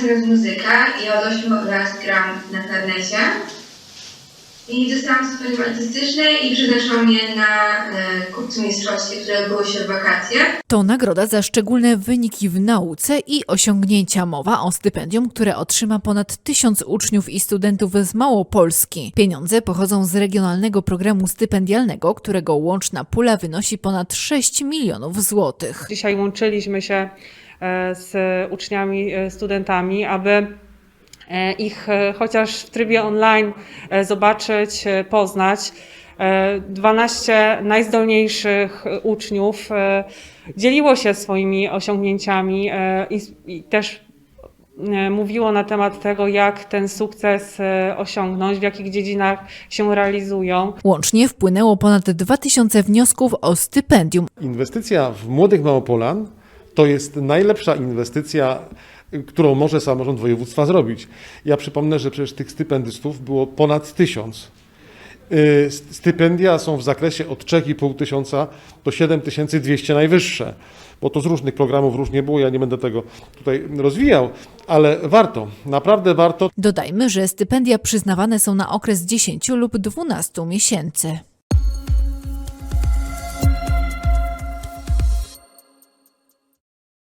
teraz muzyka. Ja od 8 lat gram na karnecie. I dostałam stypendium artystyczne i przeznaczyłam mnie na e, kupcy mistrzowskie, które odbyło się w wakacje. To nagroda za szczególne wyniki w nauce i osiągnięcia. Mowa o stypendium, które otrzyma ponad tysiąc uczniów i studentów z Małopolski. Pieniądze pochodzą z regionalnego programu stypendialnego, którego łączna pula wynosi ponad 6 milionów złotych. Dzisiaj łączyliśmy się z uczniami, e, studentami, aby e, ich e, chociaż w trybie online e, zobaczyć, e, poznać. E, 12 najzdolniejszych uczniów e, dzieliło się swoimi osiągnięciami e, i, też e, mówiło na temat tego, jak ten sukces e, osiągnąć, w jakich dziedzinach się realizują. Łącznie wpłynęło ponad 2000 wniosków o stypendium. Inwestycja w młodych Małopolan to jest najlepsza inwestycja, którą może samorząd województwa zrobić. Ja przypomnę, że przecież tych stypendystów było ponad tysiąc. Y, st- Stypendia są w zakresie od 3,5 tysiąca do 7200 najwyższe, bo to z różnych programów różnie było, ja nie będę tego tutaj rozwijał, ale warto, naprawdę warto. Dodajmy, że stypendia przyznawane są na okres 10 lub 12 miesięcy.